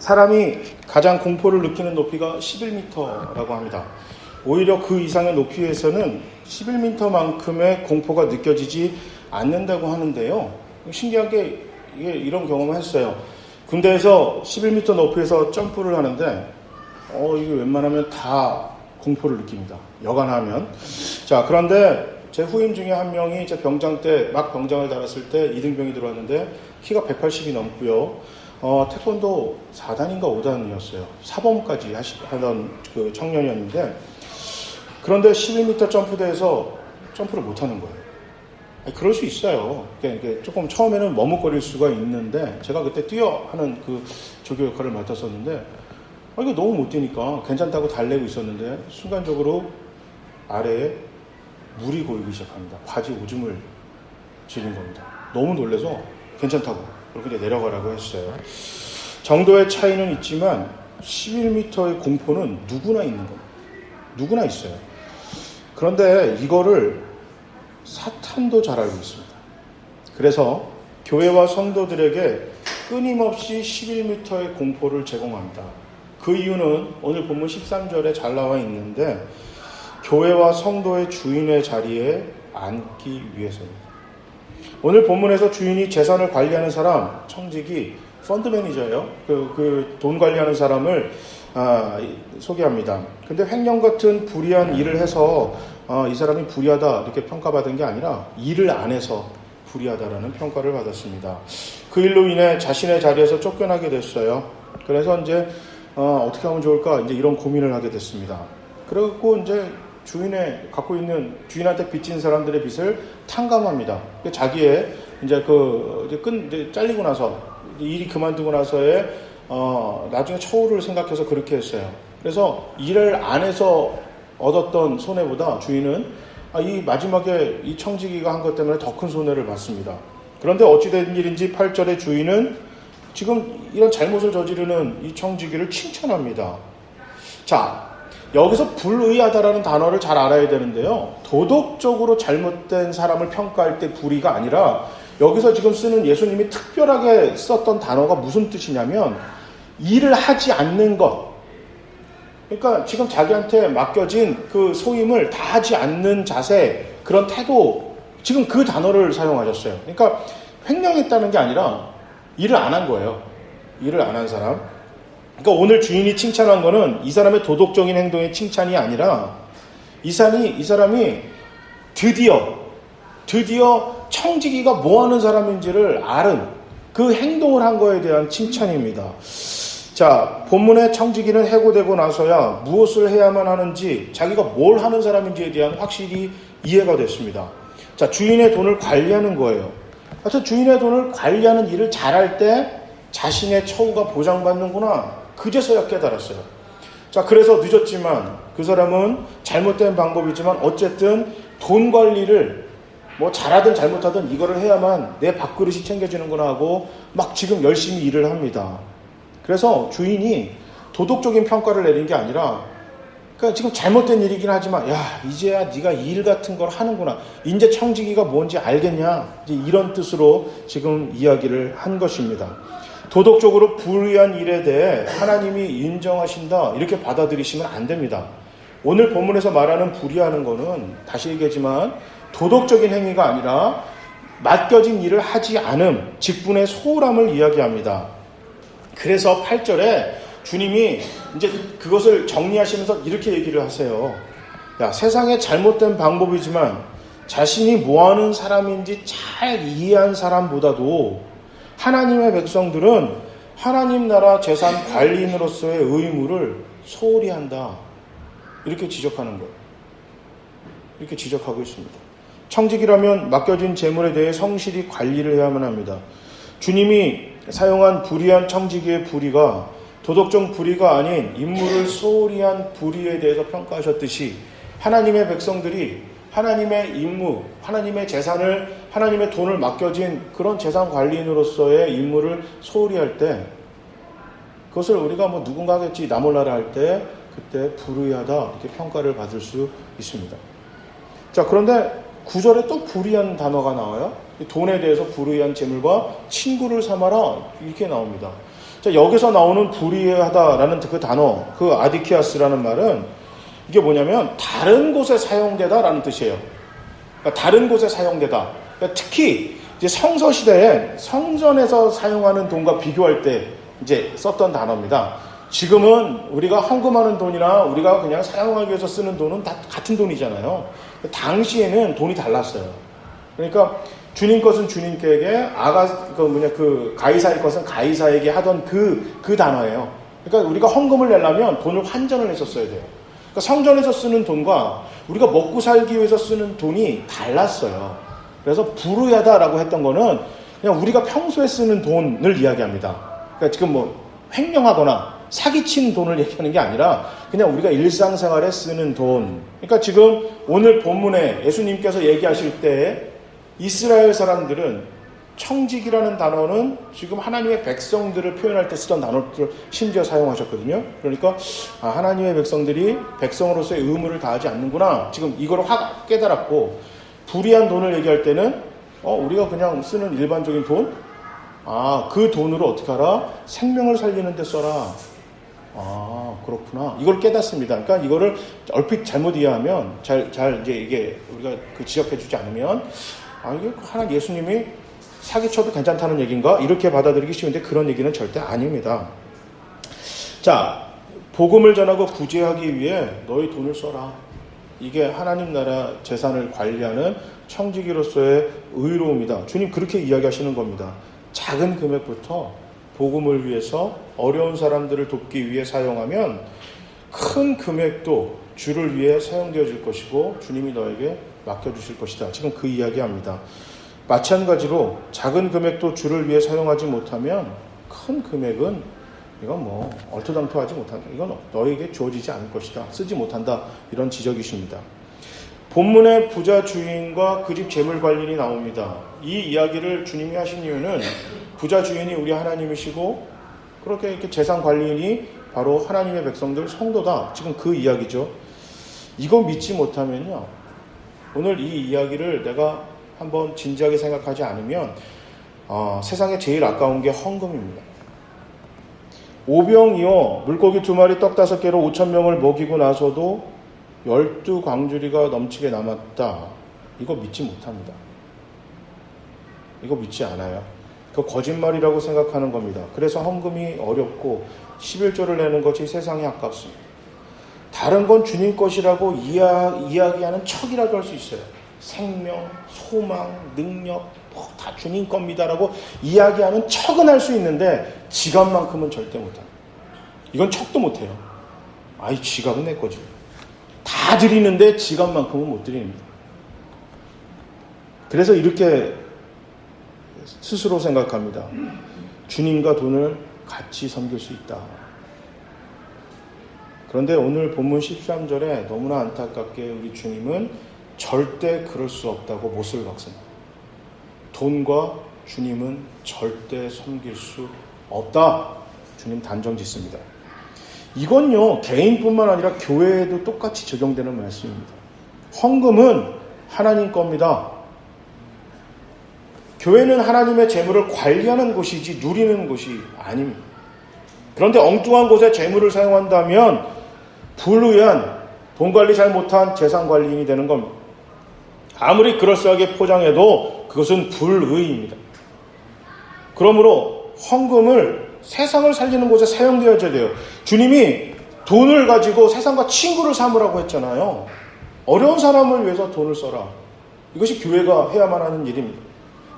사람이 가장 공포를 느끼는 높이가 11m라고 합니다. 오히려 그 이상의 높이에서는 11m만큼의 공포가 느껴지지 않는다고 하는데요. 신기하게 이게 이런 경험을 했어요. 군대에서 11m 높이에서 점프를 하는데 어 이게 웬만하면 다 공포를 느낍니다. 여간하면. 자 그런데 제 후임 중에 한 명이 제 병장 때 막 병장을 달았을 때 이등병이 들어왔는데 키가 180이 넘고요. 어, 태권도 4단인가 5단이었어요. 사범까지 하시, 하던 그 청년이었는데 그런데 11m 점프대에서 점프를 못 하는 거예요. 아니, 그럴 수 있어요. 이게 조금 처음에는 머뭇거릴 수가 있는데 제가 그때 뛰어 하는 그 조교 역할을 맡았었는데 아, 이거 너무 못 뛰니까 괜찮다고 달래고 있었는데 순간적으로 아래에 물이 고이기 시작합니다. 바지 오줌을 지린 겁니다. 너무 놀래서 괜찮다고 그렇게 내려가라고 했어요. 정도의 차이는 있지만 11m의 공포는 누구나 있는 겁니다. 누구나 있어요. 그런데 이거를 사탄도 잘 알고 있습니다. 그래서 교회와 성도들에게 끊임없이 11m의 공포를 제공합니다. 그 이유는 오늘 본문 13절에 잘 나와 있는데 교회와 성도의 주인의 자리에 앉기 위해서입니다. 오늘 본문에서 주인이 재산을 관리하는 사람, 청직이 펀드 매니저예요. 그, 그 돈 관리하는 사람을 아, 소개합니다. 근데 횡령 같은 불의한 일을 해서 아, 이 사람이 불의하다 이렇게 평가받은 게 아니라 일을 안 해서 불의하다라는 평가를 받았습니다. 그 일로 인해 자신의 자리에서 쫓겨나게 됐어요. 그래서 이제 어, 어떻게 하면 좋을까 이제 이런 고민을 하게 됐습니다. 그리고 이제 주인의 갖고 있는 주인한테 빚진 사람들의 빚을 탕감합니다. 자기의 이제 그 이제 끝 이제 잘리고 나서 일이 그만두고 나서의 어 나중에 처우를 생각해서 그렇게 했어요. 그래서 일을 안 해서 얻었던 손해보다 주인은 아, 이 마지막에 이 청지기가 한 것 때문에 더 큰 손해를 봤습니다. 그런데 어찌된 일인지 8절의 주인은 지금 이런 잘못을 저지르는 이 청지기를 칭찬합니다. 자, 여기서 불의하다라는 단어를 잘 알아야 되는데요. 도덕적으로 잘못된 사람을 평가할 때 불의가 아니라 여기서 지금 쓰는 예수님이 특별하게 썼던 단어가 무슨 뜻이냐면 일을 하지 않는 것. 그러니까 지금 자기한테 맡겨진 그 소임을 다 하지 않는 자세, 그런 태도, 지금 그 단어를 사용하셨어요. 그러니까 횡령했다는 게 아니라 일을 안 한 거예요. 일을 안 한 사람. 그러니까 오늘 주인이 칭찬한 거는 이 사람의 도덕적인 행동의 칭찬이 아니라 이 사람이 이 사람이 드디어 드디어 청지기가 뭐 하는 사람인지를 아는 그 행동을 한 거에 대한 칭찬입니다. 자, 본문의 청지기는 해고되고 나서야 무엇을 해야만 하는지 자기가 뭘 하는 사람인지에 대한 확실히 이해가 됐습니다. 자, 주인의 돈을 관리하는 거예요. 하여튼 주인의 돈을 관리하는 일을 잘할 때 자신의 처우가 보장받는구나. 그제서야 깨달았어요. 자, 그래서 늦었지만 그 사람은 잘못된 방법이지만 어쨌든 돈 관리를 뭐 잘하든 잘못하든 이거를 해야만 내 밥그릇이 챙겨지는구나 하고 막 지금 열심히 일을 합니다. 그래서 주인이 도덕적인 평가를 내린 게 아니라 그러니까 지금 잘못된 일이긴 하지만 야 이제야 네가 일 같은 걸 하는구나 이제 청지기가 뭔지 알겠냐 이제 이런 뜻으로 지금 이야기를 한 것입니다. 도덕적으로 불의한 일에 대해 하나님이 인정하신다 이렇게 받아들이시면 안 됩니다. 오늘 본문에서 말하는 불의하는 것은 다시 얘기하지만 도덕적인 행위가 아니라 맡겨진 일을 하지 않음, 직분의 소홀함을 이야기합니다. 그래서 8절에 주님이 이제 그것을 정리하시면서 이렇게 얘기를 하세요. 야, 세상의 잘못된 방법이지만 자신이 뭐 하는 사람인지 잘 이해한 사람보다도 하나님의 백성들은 하나님 나라 재산 관리인으로서의 의무를 소홀히 한다. 이렇게 지적하는 거예요. 이렇게 지적하고 있습니다. 청직이라면 맡겨진 재물에 대해 성실히 관리를 해야만 합니다. 주님이 사용한 불의한 청지기의 불의가 도덕적 불의가 아닌 인물을 소홀히 한 불의에 대해서 평가하셨듯이 하나님의 백성들이 하나님의 임무, 하나님의 재산을, 하나님의 돈을 맡겨진 그런 재산 관리인으로서의 임무를 소홀히 할 때, 그것을 우리가 뭐 누군가 하겠지, 나 몰라라 할 때, 그때 불의하다, 이렇게 평가를 받을 수 있습니다. 자, 그런데 구절에 또 불의한 단어가 나와요. 돈에 대해서 불의한 재물과 친구를 삼아라, 이렇게 나옵니다. 자, 여기서 나오는 불의하다라는 그 단어, 그 아디키아스라는 말은 이게 뭐냐면 다른 곳에 사용되다라는 뜻이에요. 그러니까 다른 곳에 사용되다. 그러니까 특히 이제 성서 시대에 성전에서 사용하는 돈과 비교할 때 이제 썼던 단어입니다. 지금은 우리가 헌금하는 돈이나 우리가 그냥 사용하기 위해서 쓰는 돈은 다 같은 돈이잖아요. 당시에는 돈이 달랐어요. 그러니까 주님 것은 주님께게 아가 그 뭐냐 그 가이사의 것은 가이사에게 하던 그그 단어예요. 그러니까 우리가 헌금을 내려면 돈을 환전을 했었어야 돼요. 그러니까 성전에서 쓰는 돈과 우리가 먹고 살기 위해서 쓰는 돈이 달랐어요. 그래서 불우하다라고 했던 거는 그냥 우리가 평소에 쓰는 돈을 이야기합니다. 그러니까 지금 뭐 횡령하거나 사기친 돈을 얘기하는 게 아니라 그냥 우리가 일상생활에 쓰는 돈. 그러니까 지금 오늘 본문에 예수님께서 얘기하실 때 이스라엘 사람들은 청직이라는 단어는 지금 하나님의 백성들을 표현할 때 쓰던 단어를 심지어 사용하셨거든요. 그러니까 아, 하나님의 백성들이 백성으로서의 의무를 다하지 않는구나. 지금 이걸 확 깨달았고 불의한 돈을 얘기할 때는 어, 우리가 그냥 쓰는 일반적인 돈? 아, 그 돈으로 어떻게 하라? 생명을 살리는 데 써라. 아, 그렇구나. 이걸 깨닫습니다. 그러니까 이거를 얼핏 잘못 이해하면, 잘, 잘, 이제 이게 우리가 그 지적해 주지 않으면, 아, 이게 하나 예수님이 사기쳐도 괜찮다는 얘기인가? 이렇게 받아들이기 쉬운데 그런 얘기는 절대 아닙니다. 자, 복음을 전하고 구제하기 위해 너희 돈을 써라. 이게 하나님 나라 재산을 관리하는 청지기로서의 의로움이다. 주님 그렇게 이야기하시는 겁니다. 작은 금액부터 복음을 위해서 어려운 사람들을 돕기 위해 사용하면 큰 금액도 주를 위해 사용되어질 것이고 주님이 너에게 맡겨주실 것이다. 지금 그 이야기합니다. 마찬가지로 작은 금액도 주를 위해 사용하지 못하면 큰 금액은 이건 뭐 얼토당토하지 못한다. 이건 너에게 주어지지 않을 것이다. 쓰지 못한다. 이런 지적이십니다. 본문의 부자 주인과 그 집 재물 관리인이 나옵니다. 이 이야기를 주님이 하신 이유는 부자 주인이 우리 하나님이시고 그렇게 이렇게 재산 관리인이 바로 하나님의 백성들 성도다. 지금 그 이야기죠. 이거 믿지 못하면요. 오늘 이 이야기를 내가 한번 진지하게 생각하지 않으면 어, 세상에 제일 아까운 게 헌금입니다. 오병이어 물고기 두 마리 떡 다섯 개로 오천 명을 먹이고 나서도 열두 광주리가 넘치게 남았다. 이거 믿지 못합니다. 이거 믿지 않아요. 그 거짓말이라고 생각하는 겁니다. 그래서 헌금이 어렵고 11조를 내는 것이 세상에 아깝습니다. 다른 건 주님 것이라고 이야, 이야기하는 척이라도 할 수 있어요. 생명, 소망, 능력, 뭐다 주님 겁니다라고 이야기하는 척은 할 수 있는데 지갑만큼은 절대 못합니다. 이건 척도 못해요. 아이 지갑은 내 거지. 다 드리는데 지갑만큼은 못 드립니다. 그래서 이렇게 스스로 생각합니다. 주님과 돈을 같이 섬길 수 있다. 그런데 오늘 본문 13절에 너무나 안타깝게 우리 주님은 절대 그럴 수 없다고 못을 박습니다. 돈과 주님은 절대 섬길 수 없다. 주님 단정 짓습니다. 이건요, 개인뿐만 아니라 교회에도 똑같이 적용되는 말씀입니다. 헌금은 하나님 겁니다. 교회는 하나님의 재물을 관리하는 곳이지 누리는 곳이 아닙니다. 그런데 엉뚱한 곳에 재물을 사용한다면 불의한 돈 관리 잘 못한 재산 관리인이 되는 겁니다. 아무리 그럴싸하게 포장해도 그것은 불의입니다. 그러므로 헌금을 세상을 살리는 곳에 사용되어야 돼요. 주님이 돈을 가지고 세상과 친구를 삼으라고 했잖아요. 어려운 사람을 위해서 돈을 써라. 이것이 교회가 해야만 하는 일입니다.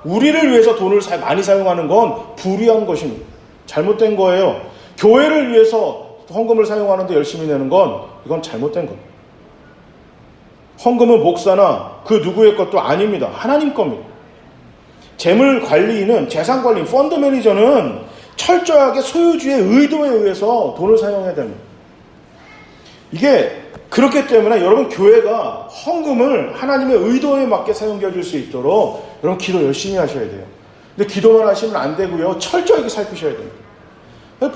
우리를 위해서 돈을 많이 사용하는 건 불의한 것입니다. 잘못된 거예요. 교회를 위해서 헌금을 사용하는데 열심히 내는 건 이건 잘못된 겁니다. 헌금은 목사나 그 누구의 것도 아닙니다. 하나님 겁니다. 재물 관리인은 재산 관리인, 펀드 매니저는 철저하게 소유주의 의도에 의해서 돈을 사용해야 됩니다. 이게 그렇기 때문에 여러분 교회가 헌금을 하나님의 의도에 맞게 사용되어 줄수 있도록 여러분 기도 열심히 하셔야 돼요. 근데 기도만 하시면 안 되고요. 철저하게 살피셔야 됩니다.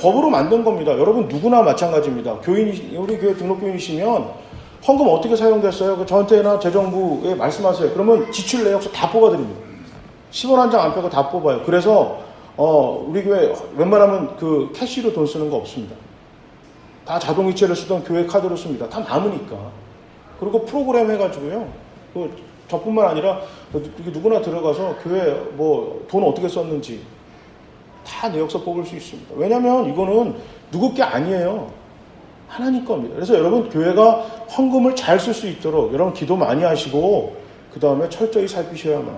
법으로 만든 겁니다. 여러분 누구나 마찬가지입니다. 교인 우리 교회 등록 교인이시면 헌금 어떻게 사용됐어요? 그 저한테나 재정부에 말씀하세요. 그러면 지출 내역서 다 뽑아드립니다. 10원 한 장 안 빼고 다 뽑아요. 그래서 어, 우리 교회 웬만하면 그 캐시로 돈 쓰는 거 없습니다. 다 자동이체를 쓰던 교회 카드로 씁니다. 다 남으니까. 그리고 프로그램 해가지고요. 그 저뿐만 아니라 누구나 들어가서 교회 뭐 돈 어떻게 썼는지 다 내역서 뽑을 수 있습니다. 왜냐하면 이거는 누구 게 아니에요. 하나님 겁니다. 그래서 여러분 교회가 헌금을 잘 쓸 수 있도록 여러분 기도 많이 하시고 그 다음에 철저히 살피셔야만.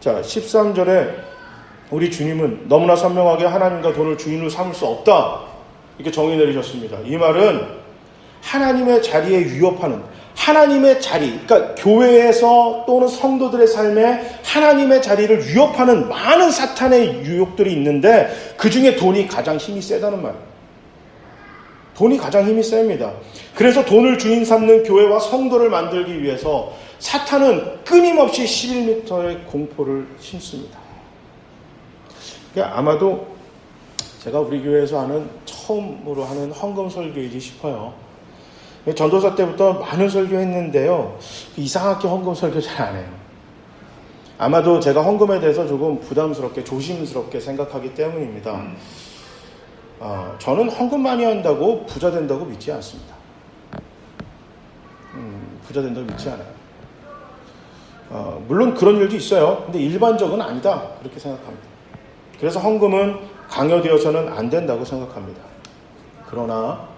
자 13절에 우리 주님은 너무나 선명하게 하나님과 돈을 주인으로 삼을 수 없다 이렇게 정의 내리셨습니다. 이 말은 하나님의 자리에 위협하는 하나님의 자리, 그러니까 교회에서 또는 성도들의 삶에 하나님의 자리를 위협하는 많은 사탄의 유혹들이 있는데 그 중에 돈이 가장 힘이 세다는 말. 돈이 가장 힘이 셉니다. 그래서 돈을 주인 삼는 교회와 성도를 만들기 위해서 사탄은 끊임없이 11m의 공포를 심습니다. 그러니까 아마도 제가 우리 교회에서 하는 처음으로 하는 헌금 설교이지 싶어요. 전도사 때부터 많은 설교했는데요. 이상하게 헌금 설교 잘 안 해요. 아마도 제가 헌금에 대해서 조금 부담스럽게 조심스럽게 생각하기 때문입니다. 어, 저는 헌금 많이 한다고 부자 된다고 믿지 않습니다. 음, 부자 된다고 믿지 않아요. 어, 물론 그런 일도 있어요. 근데 일반적은 아니다. 그렇게 생각합니다. 그래서 헌금은 강요되어서는 안 된다고 생각합니다. 그러나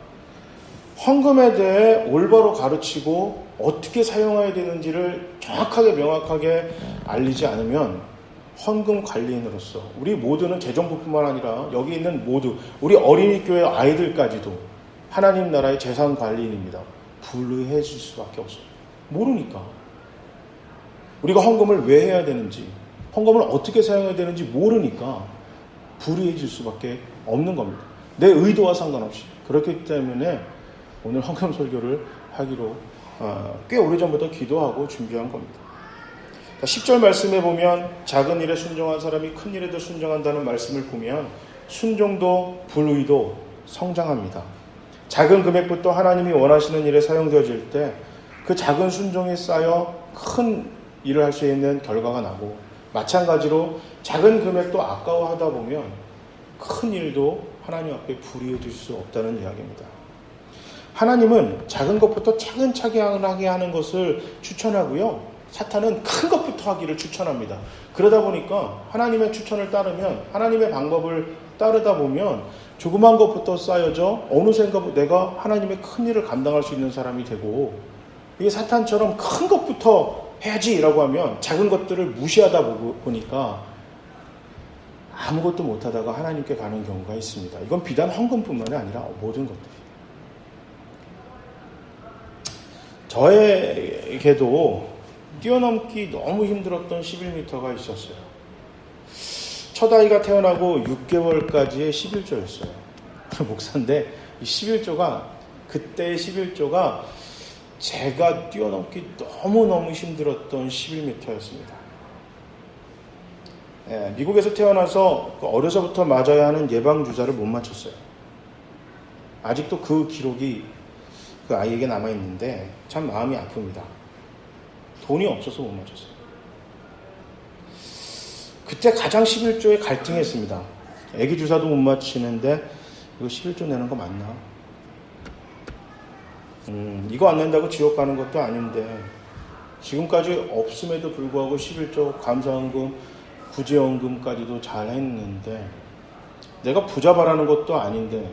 헌금에 대해 올바로 가르치고 어떻게 사용해야 되는지를 정확하게 명확하게 알리지 않으면 헌금 관리인으로서 우리 모두는 재정부뿐만 아니라 여기 있는 모두 우리 어린이 교회 아이들까지도 하나님 나라의 재산 관리인입니다. 불의해질 수밖에 없어요. 모르니까 우리가 헌금을 왜 해야 되는지 헌금을 어떻게 사용해야 되는지 모르니까 불의해질 수밖에 없는 겁니다. 내 의도와 상관없이 그렇기 때문에 오늘 헌금 설교를 하기로 어, 꽤 오래전부터 기도하고 준비한 겁니다. 10절 말씀에 보면 작은 일에 순종한 사람이 큰 일에도 순종한다는 말씀을 보면 순종도 불의도 성장합니다. 작은 금액부터 하나님이 원하시는 일에 사용되어질 때 그 작은 순종이 쌓여 큰 일을 할 수 있는 결과가 나고 마찬가지로 작은 금액도 아까워하다 보면 큰 일도 하나님 앞에 불이해질 수 없다는 이야기입니다. 하나님은 작은 것부터 차근차근하게 하는 것을 추천하고요. 사탄은 큰 것부터 하기를 추천합니다. 그러다 보니까 하나님의 추천을 따르면 하나님의 방법을 따르다 보면 조그만 것부터 쌓여져 어느샌가 내가 하나님의 큰 일을 감당할 수 있는 사람이 되고 이게 사탄처럼 큰 것부터 해야지라고 하면 작은 것들을 무시하다 보니까 아무것도 못하다가 하나님께 가는 경우가 있습니다. 이건 비단 헌금뿐만이 아니라 모든 것들이. 저에게도 뛰어넘기 너무 힘들었던 11m가 있었어요. 첫 아이가 태어나고 6개월까지의 11조였어요. 목사인데 이 11조가 그때의 11조가 제가 뛰어넘기 너무너무 힘들었던 11m였습니다. 예, 미국에서 태어나서 그 어려서부터 맞아야 하는 예방주사를 못 맞췄어요. 아직도 그 기록이 그 아이에게 남아있는데 참 마음이 아픕니다. 돈이 없어서 못 맞췄어요. 그때 가장 11조에 갈등했습니다. 애기 주사도 못 맞히는데 이거 11조 내는 거 맞나? 음, 이거 안 낸다고 지옥 가는 것도 아닌데 지금까지 없음에도 불구하고 11조 감사원금, 구제원금까지도 잘 했는데 내가 부자 바라는 것도 아닌데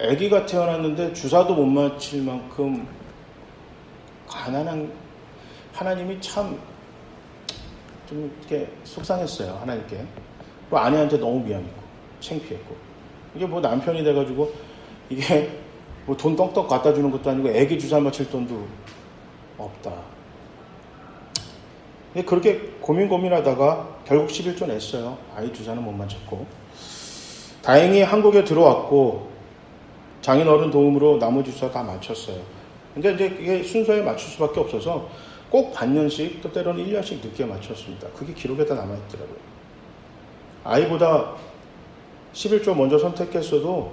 아기가 태어났는데 주사도 못 맞힐 만큼 가난한 하나님이 참 좀 이렇게 속상했어요 하나님께 또 아내한테 너무 미안했고 창피했고 이게 뭐 남편이 돼가지고 이게 뭐 돈 떡떡 갖다 주는 것도 아니고 애기 주사 맞힐 돈도 없다. 그렇게 고민 고민하다가 결국 11조 냈어요. 아이 주사는 못 맞췄고. 다행히 한국에 들어왔고 장인어른 도움으로 나머지 주사 다 맞췄어요. 근데 이제 이게 순서에 맞출 수밖에 없어서 꼭 반년씩 또 때로는 1년씩 늦게 맞췄습니다. 그게 기록에 다 남아있더라고요. 아이보다 11조 먼저 선택했어도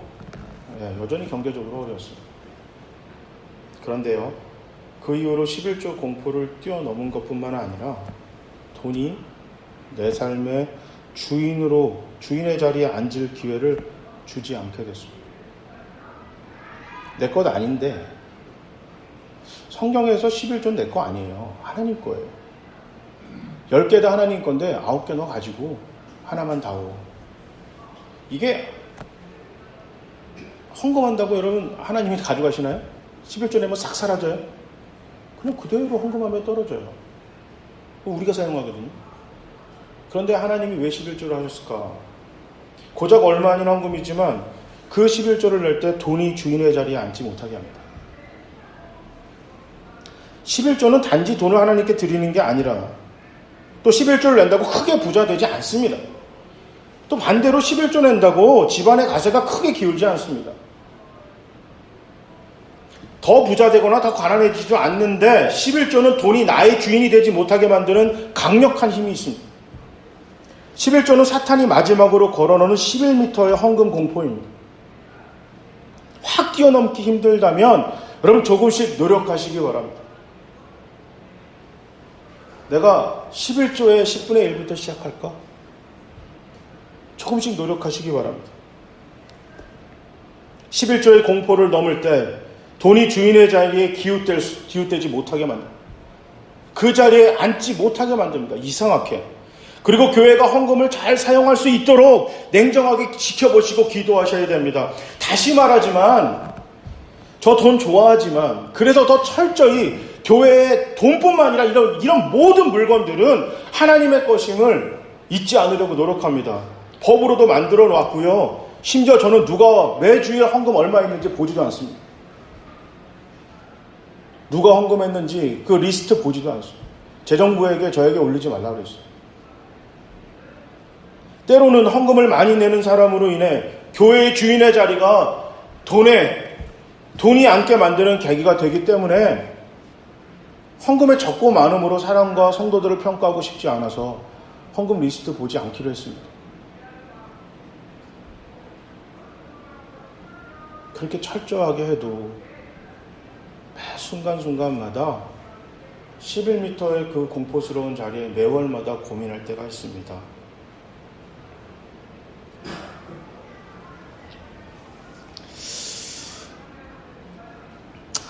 예, 여전히 경제적으로 어려웠습니다. 그런데요, 그 이후로 11조 공포를 뛰어넘은 것뿐만 아니라 돈이 내 삶의 주인으로 주인의 자리에 앉을 기회를 주지 않게 됐습니다. 내 것 아닌데 성경에서 11조는 내거 아니에요. 하나님 거예요. 10개 다 하나님 건데 9개 너 가지고 하나만 다오. 이게 헌금한다고 여러분 하나님이 가져가시나요? 11조 내면 싹 사라져요? 그냥 그대로 헌금하면 떨어져요. 우리가 사용하거든요. 그런데 하나님이 왜 11조를 하셨을까? 고작 얼마 아닌 헌금이지만 그 11조를 낼 때 돈이 주인의 자리에 앉지 못하게 합니다. 11조는 단지 돈을 하나님께 드리는 게 아니라 또 11조를 낸다고 크게 부자 되지 않습니다. 또 반대로 11조 낸다고 집안의 가세가 크게 기울지 않습니다. 더 부자 되거나 더 가난해지지 않는데 11조는 돈이 나의 주인이 되지 못하게 만드는 강력한 힘이 있습니다. 11조는 사탄이 마지막으로 걸어놓은 11m의 헌금 공포입니다. 확 뛰어넘기 힘들다면 여러분 조금씩 노력하시기 바랍니다. 내가 11조의 10분의 1부터 시작할까? 조금씩 노력하시기 바랍니다. 11조의 공포를 넘을 때 돈이 주인의 자리에 기웃될, 수- 기웃되지 못하게 만듭니다. 그 자리에 앉지 못하게 만듭니다. 이상하게. 그리고 교회가 헌금을 잘 사용할 수 있도록 냉정하게 지켜보시고 기도하셔야 됩니다. 다시 말하지만, 저 돈 좋아하지만, 그래서 더 철저히 교회의 돈뿐만 아니라 이런, 이런 모든 물건들은 하나님의 것임을 잊지 않으려고 노력합니다. 법으로도 만들어 놨고요. 심지어 저는 누가 매주에 헌금 얼마 있는지 보지도 않습니다. 누가 헌금했는지 그 리스트 보지도 않습니다. 재정부에게 저에게 올리지 말라고 그랬어요. 때로는 헌금을 많이 내는 사람으로 인해 교회의 주인의 자리가 돈에 돈이 앉게 만드는 계기가 되기 때문에 헌금의 적고 많음으로 사람과 성도들을 평가하고 싶지 않아서 헌금 리스트 보지 않기로 했습니다. 그렇게 철저하게 해도 매 순간순간마다 11m의 그 공포스러운 자리에 매월마다 고민할 때가 있습니다.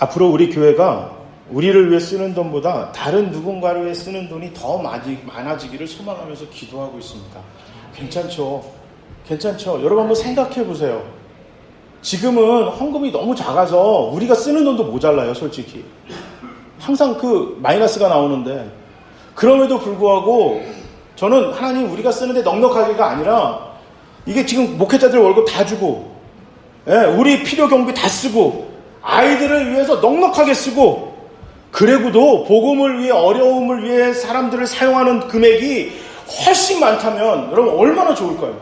앞으로 우리 교회가 우리를 위해 쓰는 돈보다 다른 누군가를 위해 쓰는 돈이 더 많이, 많아지기를 소망하면서 기도하고 있습니다. 괜찮죠? 괜찮죠? 여러분 한번 생각해 보세요. 지금은 헌금이 너무 작아서 우리가 쓰는 돈도 모자라요, 솔직히. 항상 그 마이너스가 나오는데 그럼에도 불구하고 저는 하나님 우리가 쓰는데 넉넉하게가 아니라 이게 지금 목회자들 월급 다 주고 예, 우리 필요 경비 다 쓰고 아이들을 위해서 넉넉하게 쓰고 그래고도 복음을 위해 어려움을 위해 사람들을 사용하는 금액이 훨씬 많다면 여러분 얼마나 좋을까요?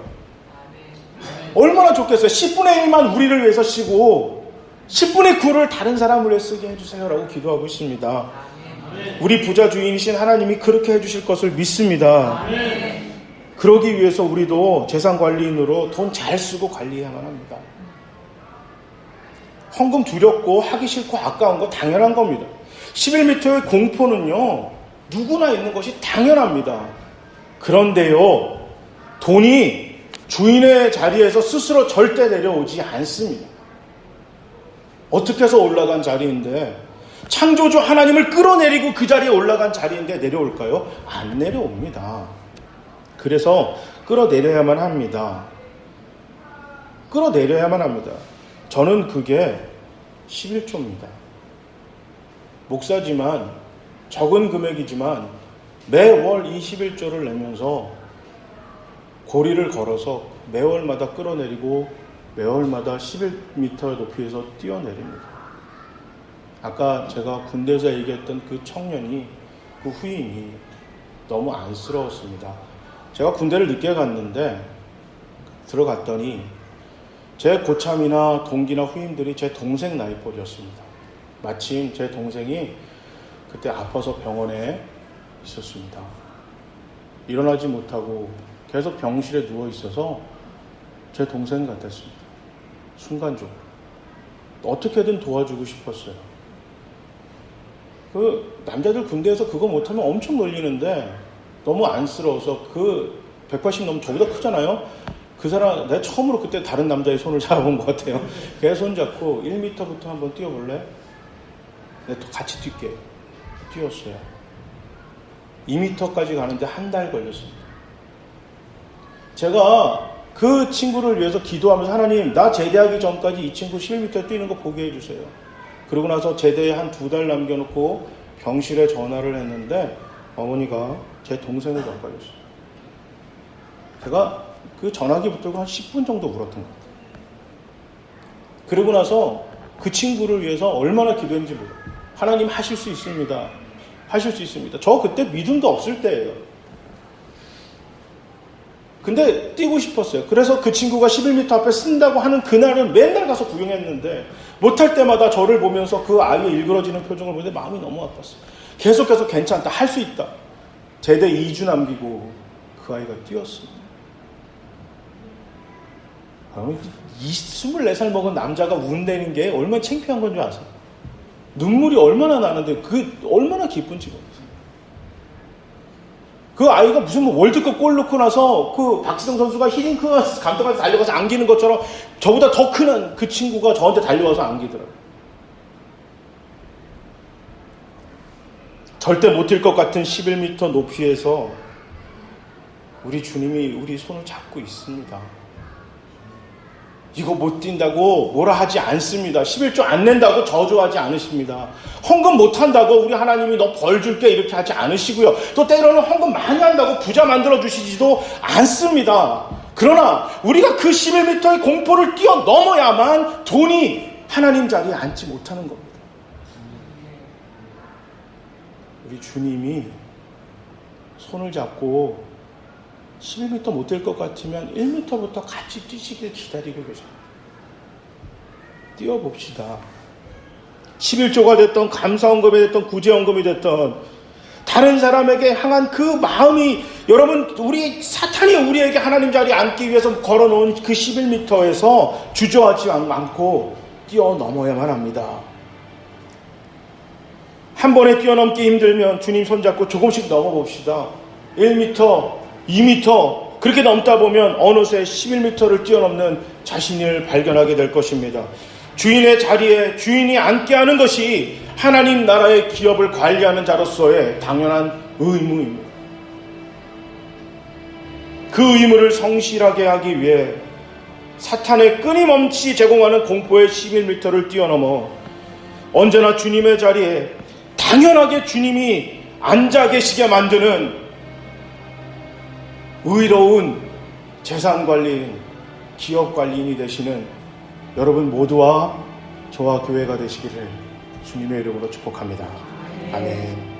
얼마나 좋겠어요. 10분의 1만 우리를 위해서 쓰고 10분의 9를 다른 사람을 위해 쓰게 해주세요라고 기도하고 있습니다. 우리 부자 주인이신 하나님이 그렇게 해주실 것을 믿습니다. 그러기 위해서 우리도 재산 관리인으로 돈 잘 쓰고 관리해야만 합니다. 헌금 두렵고 하기 싫고 아까운 거 당연한 겁니다. 11m의 공포는요, 누구나 있는 것이 당연합니다. 그런데요, 돈이 주인의 자리에서 스스로 절대 내려오지 않습니다. 어떻게 해서 올라간 자리인데, 창조주 하나님을 끌어내리고 그 자리에 올라간 자리인데 내려올까요? 안 내려옵니다. 그래서 끌어내려야만 합니다. 끌어내려야만 합니다. 저는 그게 11조입니다. 목사지만 적은 금액이지만 매월 21조를 내면서 고리를 걸어서 매월마다 끌어내리고 매월마다 11m 높이에서 뛰어내립니다. 아까 제가 군대에서 얘기했던 그 청년이 그 후임이 너무 안쓰러웠습니다. 제가 군대를 늦게 갔는데 들어갔더니 제 고참이나 동기나 후임들이 제 동생 나이벌이었습니다. 마침 제 동생이 그때 아파서 병원에 있었습니다. 일어나지 못하고 계속 병실에 누워 있어서 제 동생 같았습니다. 순간적으로. 어떻게든 도와주고 싶었어요. 그 남자들 군대에서 그거 못하면 엄청 놀리는데 너무 안쓰러워서 그 180 넘으면 저보다 크잖아요. 그 사람 내가 처음으로 그때 다른 남자의 손을 잡아본 것 같아요. 걔 손 잡고 1m부터 한번 뛰어볼래? 내가 또 같이 뛸게. 뛰었어요. 2m까지 가는데 한 달 걸렸습니다. 제가 그 친구를 위해서 기도하면서 하나님 나 제대하기 전까지 이 친구 11m 뛰는 거 보게 해주세요. 그러고 나서 제대에 한 두 달 남겨놓고 병실에 전화를 했는데 어머니가 제 동생을 엇갈렸어요. 제가 그 전화기 붙들고 한 10분 정도 울었던 것 같아요. 그러고 나서 그 친구를 위해서 얼마나 기도했는지 몰라요. 하나님 하실 수 있습니다. 하실 수 있습니다. 저 그때 믿음도 없을 때예요. 근데 뛰고 싶었어요. 그래서 그 친구가 11m 앞에 쓴다고 하는 그날은 맨날 가서 구경했는데 못할 때마다 저를 보면서 그 아이의 일그러지는 표정을 보는데 마음이 너무 아팠어요. 계속해서 괜찮다. 할 수 있다. 제대 2주 남기고 그 아이가 뛰었습니다. 여러분, 24살 먹은 남자가 운대는 게 얼마나 창피한 건 줄 아세요? 눈물이 얼마나 나는데 그 얼마나 기쁜지 모르겠어요. 그 아이가 무슨 뭐 월드컵 골 넣고 나서 그 박지성 선수가 히딩크 감독한테 달려가서 안기는 것처럼 저보다 더 큰 그 친구가 저한테 달려와서 안기더라고요. 절대 못 뛸 것 같은 11m 높이에서 우리 주님이 우리 손을 잡고 있습니다. 이거 못 뛴다고 뭐라 하지 않습니다. 11조 안 낸다고 저주하지 않으십니다. 헌금 못 한다고 우리 하나님이 너 벌 줄게 이렇게 하지 않으시고요. 또 때로는 헌금 많이 한다고 부자 만들어 주시지도 않습니다. 그러나 우리가 그 11m의 공포를 뛰어넘어야만 돈이 하나님 자리에 앉지 못하는 겁니다. 우리 주님이 손을 잡고 11m 못 될 것 같으면 1m부터 같이 뛰시길 기다리고 계셔요. 뛰어봅시다. 11조가 됐던 감사원금이 됐던 구제원금이 됐던 다른 사람에게 향한 그 마음이 여러분 우리 사탄이 우리에게 하나님 자리에 앉기 위해서 걸어놓은 그 11m에서 주저하지 않고 뛰어넘어야만 합니다. 한 번에 뛰어넘기 힘들면 주님 손잡고 조금씩 넘어봅시다. 1m, 2m 그렇게 넘다 보면 어느새 11m를 뛰어넘는 자신을 발견하게 될 것입니다. 주인의 자리에 주인이 앉게 하는 것이 하나님 나라의 기업을 관리하는 자로서의 당연한 의무입니다. 그 의무를 성실하게 하기 위해 사탄의 끊임없이 제공하는 공포의 11m를 뛰어넘어 언제나 주님의 자리에 당연하게 주님이 앉아 계시게 만드는 의로운 재산 관리인, 기업 관리인이 되시는 여러분 모두와 저와 교회가 되시기를 주님의 이름으로 축복합니다. 아멘.